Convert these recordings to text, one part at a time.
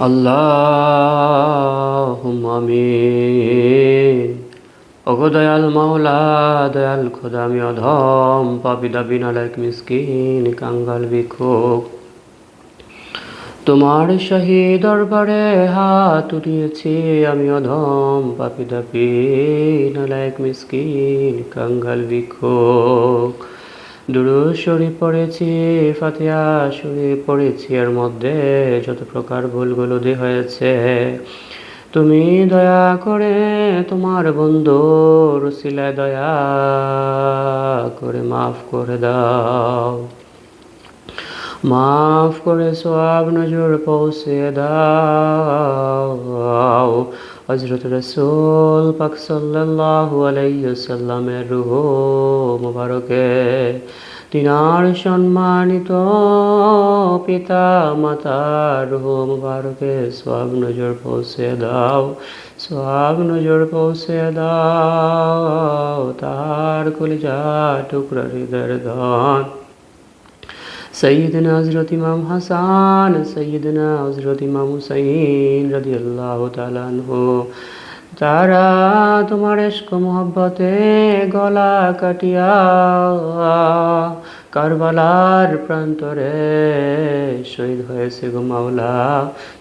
আল্লাহ আমিন। ওগো দয়াল মাওলা, দয়াল খোদা, আমি অধম, পাপি দাবি, নালায়ক, মিসকিন, কাঙ্গাল, ভিক্ষুক। তোমার শাহী দরবারে হাত উঠিয়েছি, আমি অধম, পাপি দাবি, নালায়ক, মিসকিন, কাঙ্গাল, ভিক্ষুক। দুরুদ শরীফ পড়েছি, ফাতিহা শরীফ পড়েছি, এর মধ্যে যত প্রকার ভুলগুলো দিয়ে হয়েছে। তুমি দয়া করে তোমার বন্ধুর সিলায় দয়া করে মাফ করে দাও। মাফ করে সব নজর পৌঁছে দাও। হজরত রসুল পাক সাল্লাল্লাহু আলাইহি সাল্লামের রুহ মুবারকে, তিনার সম্মানিত পিতা মাতার রুহ মুবারকে সব নজর পৌঁছে দাও সব নজর পৌঁছে দাও তার কলিজা টুকরা হৃদয়ের ধন। সৈয়দনা হজরত ইমাম হাসান, সৈয়দনা হজরত ইমাম হুসাইন রদি আল্লাহ তালানহু তারা তোমার এশক মোহব্বতে গলা কাটিয়া কারবালার প্রান্তরে শহীদ হয়েছে গো মাওলা।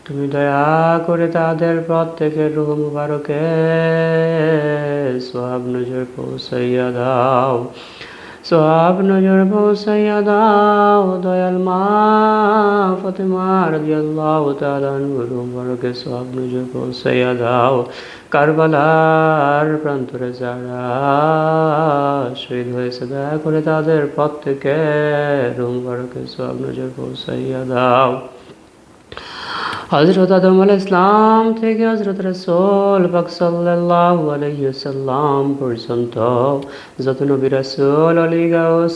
তুমি দয়া করে তাদের প্রত্যেকের রুহ মুবারকে সব নজর পৌঁছাইয়া দাও। সব নজর পৌঁছাইয়া দয়াল মা ফতেমা রাদিয়াল্লাহু তাআলা নূর মুবারকে সব নজর পৌঁছাইয়া দাও। কারবালার প্রান্তরে যারা শহীদ হয়েছে, দয়া করে তাদের প্রত্যেকে রুম মুবারকে সব নজর পৌঁছাইয়া দাও। হজরত আদম আল ইসলাম থেকে হজরত রসোল পাক সাল্লাল্লাহু আলাইহি সাল্লাম পর্যন্ত যত নবী রসুল আলী গাউস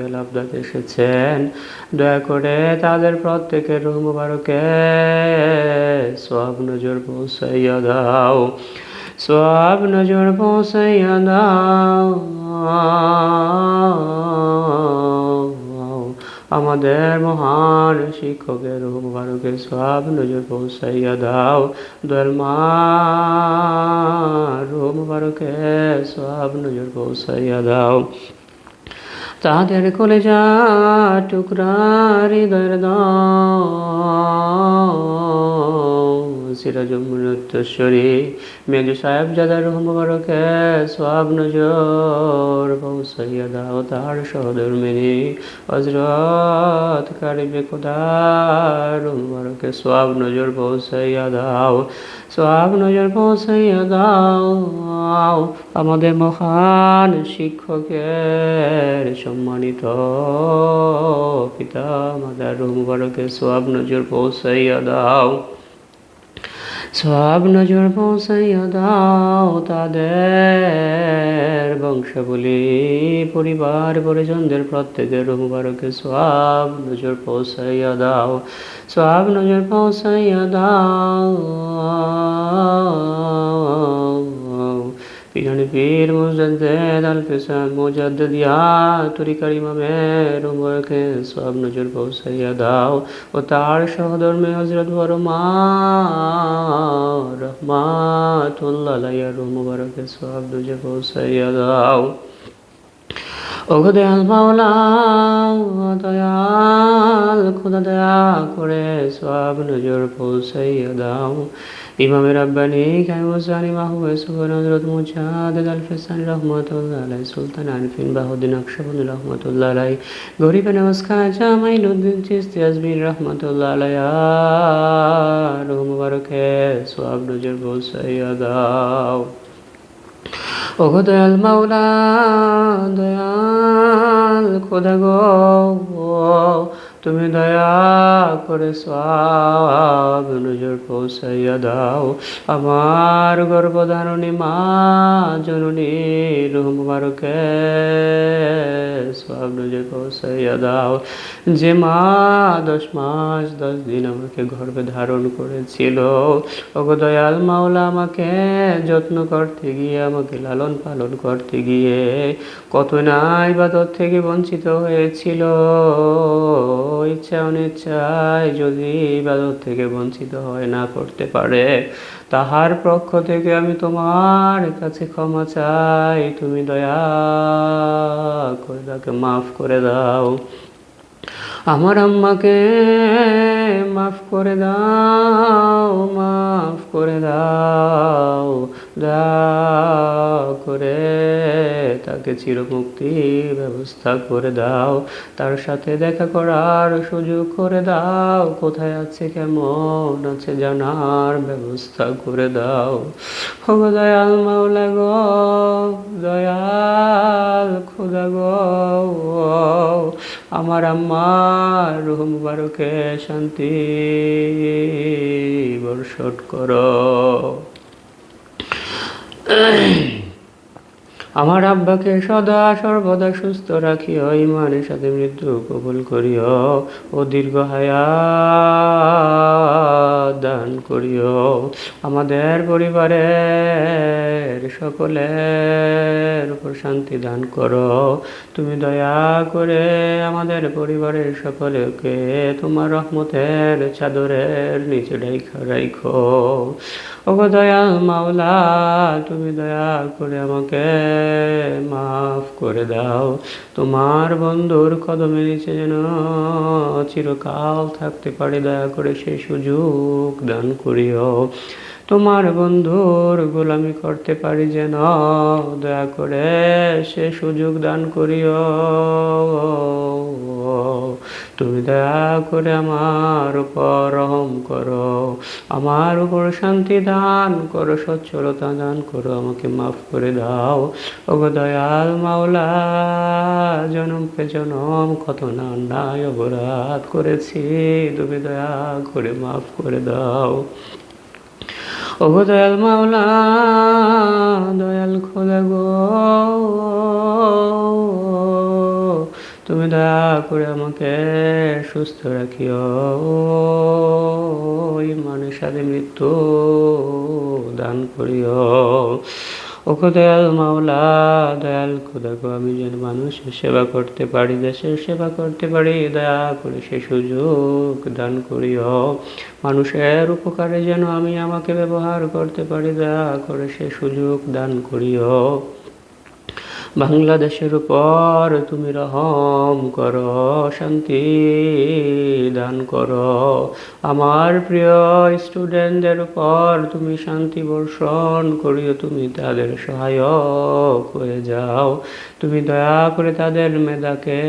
আলাবদাত এসেছেন দয়া করে তাদের প্রত্যেকের রুহ মুবারকে সব নজর পৌঁছাইয়া দাও সব নজর পৌঁছাইয়া দাও আমাদের মহান শিক্ষকের মুবারকের সব নজর পৌঁছাইয়া দাও। দয়াল মা রূপ সব নজর পৌঁছাইয়া দাও। তাদের কলেজা টুকরা হৃদয়ের দাও। সিরাজুমুত্তশ্বরী মেজু সাহেব জাদার মুবারকে সব নজর পৌঁছাইয়া দাও তার সহধর্মিনী হজরত কারিবে খোদার মুবারকে সব নজর পৌঁছাইয়া দাও সব নজর আমাদের মহান শিক্ষকের সম্মানিত পিতা মাতার মুবারকে সব নজর পৌঁছাইয়া দাও সব নজর পৌঁছাইয়া দাও তাদের। বংশাবলী, পরিবার, পরিজনদের প্রত্যেকের মুবারকে সব নজর পৌঁছাইয়া দাও, সব নজর পৌঁছাইয়া দাও। পিছনে পীর মুজাদ্দেদ আল ফিসান মুজাদ্দেদ ইয়া তরিকার ইমামের উমরকে সব নজর পৌঁছাইয়া দাও। ও তার সহধর্মে হজরত বড় মা রহমাতুল্লাহ আলাইহির মুবারকে সব নজর পৌঁছাইয়া দাও। ওগো দয়াল মাওলা, দয়াল খোদা দয়া করে সব নজর পৌঁছাইয়া দাও। ইমামের আব্বানি কাইমসানি মাহবুব সুবহান হযরত মুজাদ্দিদ আল ফিসানি রাহমাতুল্লাহ আলাইহি সুলতান আরফিন বাহুদ্দিন আকশাবুল রাহমাতুল্লাহ আলাইহি গরিব নওয়াজ খাজা মাইনুদ্দিন চিশতি আজমির রাহমাতুল্লাহ আলাইহি আর মুবারকে সব নজর পৌঁছাইয়া দাও ওগো দয়াল মাওলা, দয়াল খোদা গো তুমি দয়া করে সব নজর পৌঁছাইয়া দাও। আমার গর্ভধারণী মা, জননী রুহমারকে সব নজর পৌঁছাইয়া দাও। যে মা দশ মাস, দশ দিন আমাকে গর্ভে ধারণ করেছিল, ওগো দয়াল মাওলা আমাকে যত্ন করতে গিয়ে, আমাকে লালন পালন করতে গিয়ে কত না ইবাদত থেকে বঞ্চিত হয়েছিল। ইচ্ছা অনিচ্ছায় যদি ইবাদত থেকে বঞ্চিত হয় না করতে পারে, তাহার পক্ষ থেকে আমি তোমার কাছে ক্ষমা চাই। তুমি দয়া করে তাকে মাফ করে দাও। আমার আম্মাকে মাফ করে দাও, মাফ করে দাও। দা তাকে চিরমুক্তির ব্যবস্থা করে দাও। তার সাথে দেখা করার সুযোগ করে দাও। কোথায় আছে, কেমন আছে জানার ব্যবস্থা করে দাও। দয়াল মাওলা গো, দয়াল খোদা গো, আমার আম্মার রুহ মুবারকে শান্তি বর্ষট করো। আমার আব্বাকে সদা সর্বদা সুস্থ রাখিও ইমানের সাথে মৃত্যু কবুল করিও ও দীর্ঘ হায়া দান করিও। আমাদের পরিবারের সকলের উপর শান্তি দান করো। তুমি দয়া করে আমাদের পরিবারের সকলকে তোমার রহমতের চাদরের নিচে রাইখা রাইখো। ও দয়াল মাওলা, তুমি দয়া করে আমাকে মাফ করে দাও। তোমার বন্ধুর কদমে নিচে যেন চিরকাল থাকতে পারে, দয়া করে সেই সুযোগ দান করিও। তোমার বন্ধুর গোলামি করতে পারি যেন। দয়া করে সে সুযোগ দান করিও। তুমি দয়া করে আমার উপর রহম করো, আমার উপর শান্তি দান করো, সচ্ছলতা দান করো, আমাকে মাফ করে দাও। ও দয়াল মাওলা, জনমকে জনম, কত না অপরাধ করেছি, তুমি দয়া করে মাফ করে দাও। ও দয়াল মাওলা, দয়াল খোলা গো। তুমি দয়া করে আমাকে সুস্থ রাখিও। ইমানের সাথে মৃত্যু দান করিও। ও দয়াল মাওলা, দয়াল খোদাকে আমি যেন মানুষের সেবা করতে পারি, দেশের সেবা করতে পারি, দয়া করে সে সুযোগ দান করিও। মানুষের উপকারে যেন আমি আমাকে ব্যবহার করতে পারি, দয়া করে সে সুযোগ দান করিও। বাংলাদেশের উপর তুমি রহম করো, শান্তি দান করো। আমার প্রিয় স্টুডেন্টদের উপর তুমি শান্তি বর্ষণ করিও, তুমি তাদের সহায়ক হয়ে যাও। তুমি দয়া করে তাদের মেধাকে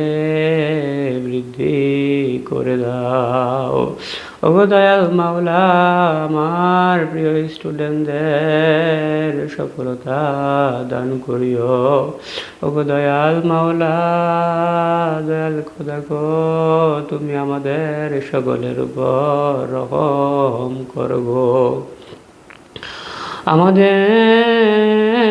বৃদ্ধি করে দাও। ও দয়াল মাওলা, আমার প্রিয় স্টুডেন্টদের সফলতা দান করিও। ওগো দয়াল মাওলা, দয়াল খোদা গো তুমি আমাদের সকলের উপর রহম করব আমাদের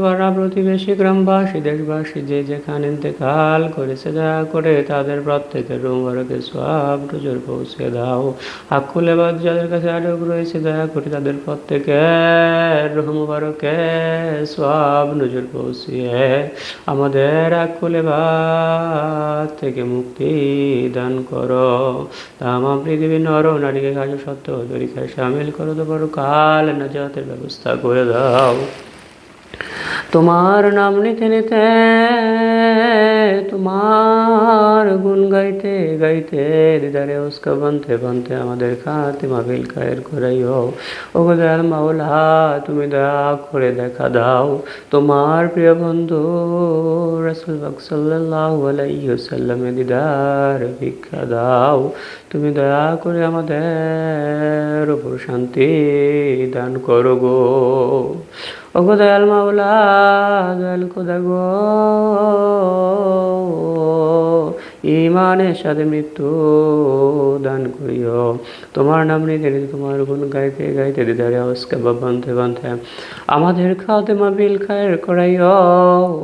পাড়া প্রতিবেশী গ্রামবাসী, দেশবাসী যে যেখানে ইন্তেকাল করেছে দয়া করে তাদের প্রত্যেকের রুমবারকে সব নজর পৌঁছে দাও। আকুলেবাদ যাদের কাছে আটক রয়েছে দয়া করে তাদের প্রত্যেকের রুমবারকে সব নজর পৌঁছিয়ে আমাদের আকুলেবাদ থেকে মুক্তি দান করো। তাম পৃথিবী নর নারীকে কাজ সত্য পরীক্ষায় সামিল করো। তো বড় কাল নাজাতের ব্যবস্থা করে দাও। তোমার নাম নিতে নিতে তোমার গুণ গাইতে গাইতে দিদারে উস্কা বানতে বানতে আমাদের খাতে মাবিল কায়ের করাইও। ও দয়াল মাওলা, তুমি দয়া করে দেখা দাও। তোমার প্রিয় বন্ধু রসুল সাল্লাহ আলাইসাল্লামে দিদার ভিক্ষা দাও। তুমি দয়া করে আমাদের উপর শান্তি দান করো গো। ওগো দয়াল মাওলা, দয়াল খোদা গো ইমানের মৃত্যু দান করিও। তোমার নাম নিতে তোমার গুণ গাইতে গাইতে দিদারে অস্কে বান্ধে বান্ধে আমাদের খাওয়াতে মা বিল খায়ের করাইও।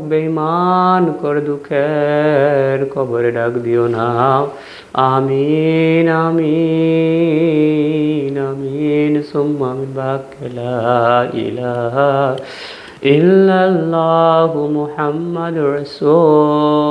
বেইমান করে দুঃখের কবরে ডাক দিও না। আমিন আমিন। আমিন সুম্মা আমিন বাক্যলা ইলাহা ইল্লাল্লাহু মুহাম্মাদুর রাসূল